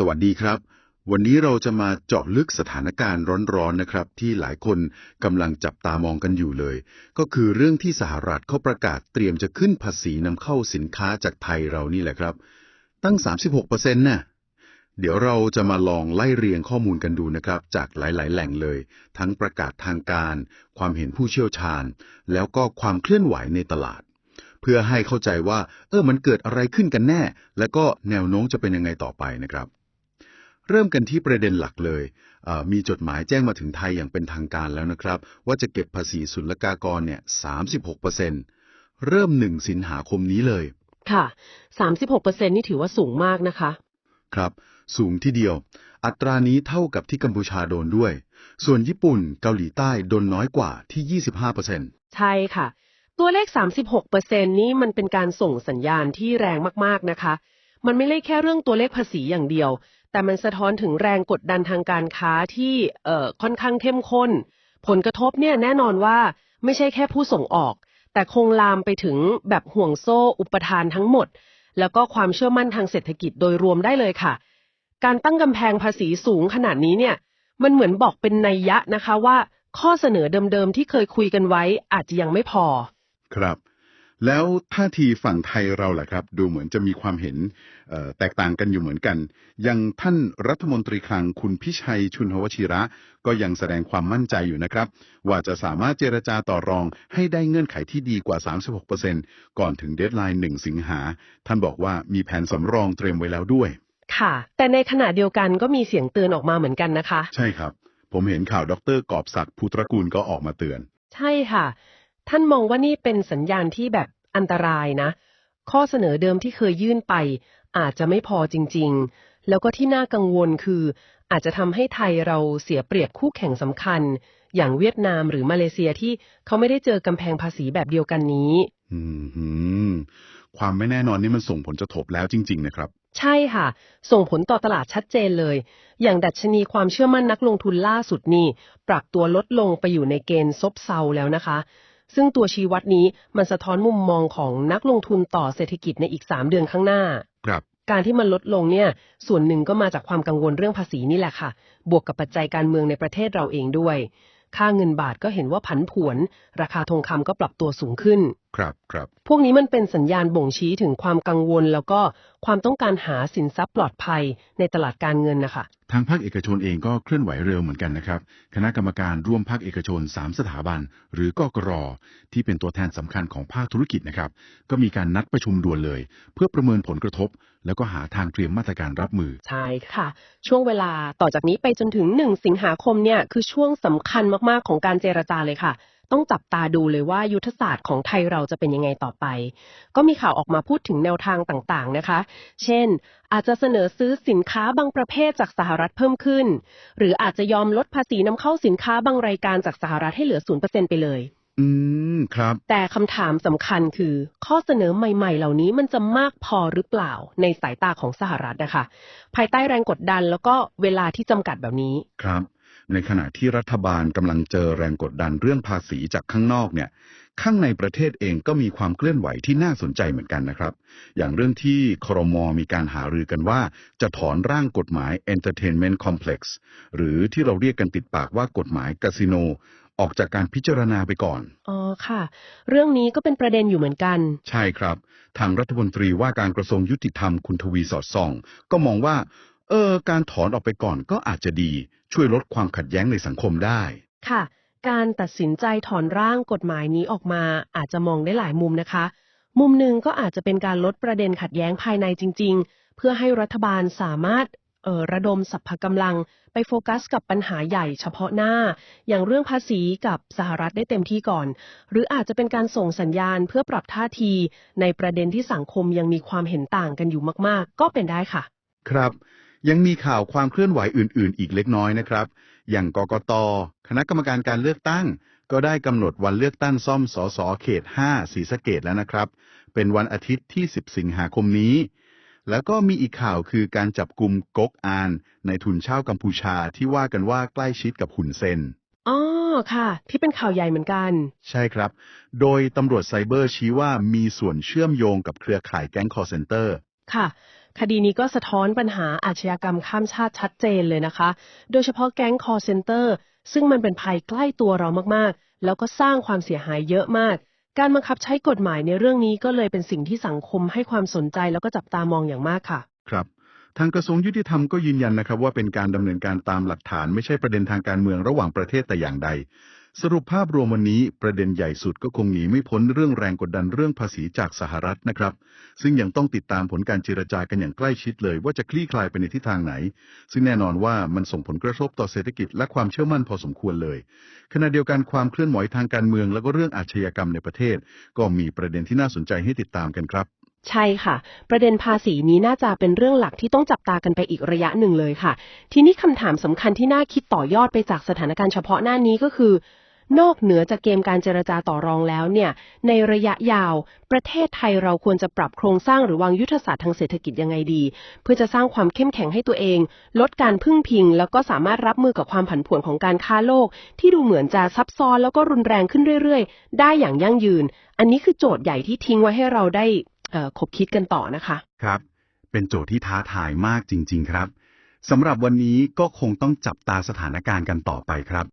สวัสดีครับ วันนี้เราจะมาเจาะลึกสถานการณ์ร้อนๆนะครับ ที่หลายคนกำลังจับตามองกันอยู่เลย ก็คือเรื่องที่สหรัฐเขาประกาศเตรียมจะขึ้นภาษีนำเข้าสินค้าจากไทยเรานี่แหละครับ ตั้ง 36%น่ะเดี๋ยวเราจะมาลองไล่เรียงข้อมูลกันดูนะครับ จากหลาย ๆ แหล่งเลย ทั้งประกาศทางการ ความเห็นผู้เชี่ยวชาญ แล้วก็ความเคลื่อนไหวในตลาด เพื่อให้เข้าใจว่า เออมันเกิดอะไรขึ้นกันแน่ และก็แนวโน้มจะเป็นยังไงต่อไปนะครับ เริ่มกันที่ประเด็นหลักเลยเอ่อมีจดหมายแจ้งมาถึงไทยอย่างเป็นทางการแล้วนะครับ ว่าจะเก็บภาษีศุลกากรเนี่ย36%เริ่ม1สิงหาคมนี้เลย ค่ะ 36%นี่ถือว่าสูงมากนะคะ ครับ สูงที่เดียว อัตรานี้เท่ากับที่กัมพูชาโดนด้วย ส่วนญี่ปุ่นเกาหลีใต้โดนน้อยกว่าที่ 25%ใช่ค่ะ ตัวเลข 36%นี้มันเป็นการส่งสัญญาณที่แรงมากๆนะคะ มันไม่ได้แค่เรื่องตัวเลขภาษีอย่างเดียว แต่มันสะท้อนถึงแรงกดดันทางการค้าที่เอ่อค่อนข้างเข้มข้น ผลกระทบเนี่ยแน่นอนว่าไม่ใช่แค่ผู้ส่งออก แต่คงลามไปถึงแบบห่วงโซ่อุปทานทั้งหมด แล้วก็ความเชื่อมั่นทางเศรษฐกิจโดยรวมได้เลยค่ะ การตั้งกำแพงภาษีสูงขนาดนี้เนี่ย มันเหมือนบอกเป็นนัยยะนะคะว่า ข้อเสนอเดิมๆที่เคยคุยกันไว้อาจจะยังไม่พอ ครับ แล้วท่าทีฝั่งไทยเราล่ะครับ ดูเหมือนจะมีความเห็นเอ่อแตกต่างกันอยู่เหมือนกันอยังท่านรัฐมนตรีคลังคุณพิชัยชุนหวชิระ ก็ยังแสดงความมั่นใจอยู่นะครับ ว่าจะสามารถเจรจาต่อรองให้ได้เงื่อนไขที่ดีกว่า 36%ก่อนถึงเดดไลน์ 1 สิงหา ท่านบอกว่ามีแผนสำรองเตรียมไว้แล้วด้วย ค่ะ แต่ในขณะเดียวกันก็มีเสียงเตือนออกมาเหมือนกันนะคะ ใช่ครับ ผมเห็นข่าวดรกอบศักดิ์ภูตระกูลก็ออกมาเตือน ใช่ค่ะ ท่านมองว่านี่เป็นสัญญาณที่แบบอันตรายนะ ข้อเสนอเดิมที่เคยยื่นไป อาจจะไม่พอจริง ๆ แล้วก็ที่น่ากังวลคือ อาจจะทำให้ไทยเราเสียเปรียบคู่แข่งสำคัญ อย่างเวียดนามหรือมาเลเซียที่เขาไม่ได้เจอกำแพงภาษีแบบเดียวกันนี้อืมหืมความไม่แน่นอนนี่มันส่งผลกระทบแล้วจริง ๆ นะครับ ใช่ค่ะ ส่งผลต่อตลาดชัดเจนเลย อย่างดัชนีความเชื่อมั่นนักลงทุนล่าสุดนี่ ปรับตัวลดลงไปอยู่ในเกณฑ์ซบเซาแล้วนะคะ ซึ่งตัวชี้วัดนี้มันสะท้อนมุมมองของนักลงทุนต่อเศรษฐกิจในอีก 3 เดือนข้างหน้า ครับ การที่มันลดลงเนี่ย ส่วนหนึ่งก็มาจากความกังวลเรื่องภาษีนี่แหละค่ะ บวกกับปัจจัยการเมืองในประเทศเราเองด้วย ค่าเงินบาทก็เห็นว่าผันผวน ราคาทองคำก็ปรับตัวสูงขึ้น ครับครับพวกนี้มันเป็นสัญญาณบ่งชี้ถึงความกังวล แล้วก็ความต้องการหาสินทรัพย์ปลอดภัยในตลาดการเงินนะคะ ทางภาคเอกชนเองก็เคลื่อนไหวเร็วเหมือนกันนะครับ คณะกรรมการร่วมภาคเอกชน 3 สถาบัน หรือกกรที่เป็นตัวแทนสำคัญของภาคธุรกิจนะครับ ก็มีการนัดประชุมด่วนเลย เพื่อประเมินผลกระทบ แล้วก็หาทางเตรียมมาตรการรับมือ ใช่ค่ะ ช่วงเวลาต่อจากนี้ไปจนถึง 1 สิงหาคมเนี่ยคือช่วงสำคัญมากๆของการเจรจาเลยค่ะ ต้องจับตาดูเลยว่ายุทธศาสตร์ของไทยเราจะเป็นยังไงต่อไป ก็มีข่าวออกมาพูดถึงแนวทางต่างๆนะคะ เช่น อาจจะเสนอซื้อสินค้าบางประเภทจากสหรัฐเพิ่มขึ้น หรืออาจจะยอมลดภาษีนำเข้าสินค้าบางรายการจากสหรัฐให้เหลือ0%ไปเลย อืมครับ แต่คำถามสำคัญคือ ข้อเสนอใหม่ ๆ เหล่านี้มันจะมากพอหรือเปล่าในสายตาของสหรัฐนะคะ ภายใต้แรงกดดันแล้วก็เวลาที่จำกัดแบบนี้ครับ ในขณะที่รัฐบาลกำลังเจอแรงกดดันเรื่องภาษีจากข้างนอกเนี่ย ข้างในประเทศเองก็มีความเคลื่อนไหวที่น่าสนใจเหมือนกันนะครับ อย่างเรื่องที่ครมมีการหารือกันว่า จะถอนร่างกฎหมาย Entertainment Complex หรือที่เราเรียกกันติดปากว่ากฎหมายคาสิโนออกจากการพิจารณาไปก่อน อ๋อค่ะ เรื่องนี้ก็เป็นประเด็นอยู่เหมือนกัน ใช่ครับ ทางรัฐมนตรีว่าการกระทรวงยุติธรรมคุณทวีสอดส่อง ก็มองว่า เออ การถอนออกไปก่อนก็อาจจะดีช่วยลดความขัดแย้งในสังคมได้ ค่ะ การตัดสินใจถอนร่างกฎหมายนี้ออกมาอาจจะมองได้หลายมุมนะคะ มุมหนึ่งก็อาจจะเป็นการลดประเด็นขัดแย้งภายในจริง ๆ เพื่อให้รัฐบาลสามารถเอ่อระดมสรรพกำลัง ไปโฟกัสกับปัญหาใหญ่เฉพาะหน้า อย่างเรื่องภาษีกับสหรัฐได้เต็มที่ก่อน หรืออาจจะเป็นการส่งสัญญาณเพื่อปรับท่าที ในประเด็นที่สังคมยังมีความเห็นต่างกันอยู่มาก ๆ ก็เป็นได้ค่ะ ครับ ยังมีข่าวความเคลื่อนไหวอื่น ๆ อีกเล็กน้อยนะครับ อย่างกกต คณะกรรมการการเลือกตั้ง ก็ได้กำหนดวันเลือกตั้งซ่อมสสเขต5สีสะเกดแล้วนะครับ เป็นวันอาทิตย์ที่ 10 สิงหาคมนี้ แล้วก็มีอีกข่าวคือการจับกลุ่มก๊กอาน ในทุนชาวกัมพูชาที่ว่ากันว่าใกล้ชิดกับหุนเซนอ๋อค่ะ ที่เป็นข่าวใหญ่เหมือนกัน ใช่ครับ โดยตำรวจไซเบอร์ชี้ว่ามีส่วนเชื่อมโยงกับเครือข่ายแก๊งคอร์เซนเตอร์ ค่ะ คดีนี้ก็สะท้อนปัญหาอาชญากรรมข้ามชาติชัดเจนเลยนะคะ โดยเฉพาะแก๊ง call center ซึ่งมันเป็นภัยใกล้ตัวเรามากๆ แล้วก็สร้างความเสียหายเยอะมาก การบังคับใช้กฎหมายในเรื่องนี้ก็เลยเป็นสิ่งที่สังคมให้ความสนใจแล้วก็จับตามองอย่างมากค่ะ ครับทางกระทรวงยุติธรรมก็ยืนยันนะครับว่าเป็นการดำเนินการตามหลักฐานไม่ใช่ประเด็นทางการเมืองระหว่างประเทศแต่อย่างใด สรุปภาพรวมวันนี้ประเด็นใหญ่สุดก็คงหนีไม่พ้นเรื่องแรงกดดันเรื่องภาษีจากสหรัฐนะครับ ซึ่งยังต้องติดตามผลการเจรจากันอย่างใกล้ชิดเลยว่าจะคลี่คลายไปในทิศทางไหน ซึ่งแน่นอนว่ามันส่งผลกระทบต่อเศรษฐกิจและความเชื่อมั่นพอสมควรเลย ขณะเดียวกันความเคลื่อนไหวทางการเมือง แล้วก็เรื่องอาชญากรรมในประเทศ ก็มีประเด็นที่น่าสนใจให้ติดตามกันครับใช่ค่ะ ประเด็นภาษีนี้น่าจะเป็นเรื่องหลักที่ต้องจับตากันไปอีกระยะหนึ่งเลยค่ะ ทีนี้คำถามสำคัญที่น่าคิดต่อยอดไปจากสถานการณ์เฉพาะหน้านี้ก็คือ นอกเหนือจากเกมการเจรจาต่อรองแล้วเนี่ย ในระยะยาว ประเทศไทยเราควรจะปรับโครงสร้างหรือวางยุทธศาสตร์ทางเศรษฐกิจยังไงดี เพื่อจะสร้างความเข้มแข็งให้ตัวเอง ลดการพึ่งพิง แล้วก็สามารถรับมือกับความผันผวนของการค้าโลก ที่ดูเหมือนจะซับซ้อนแล้วก็รุนแรงขึ้นเรื่อยๆ ได้อย่างยั่งยืน อันนี้คือโจทย์ใหญ่ที่ทิ้งไว้ให้เราได้คบคิดกันต่อนะคะครับ เป็นโจทย์ที่ท้าทายมากจริง ๆ ครับสำหรับวันนี้ก็คงต้องจับตาสถานการณ์กันต่อไปครับ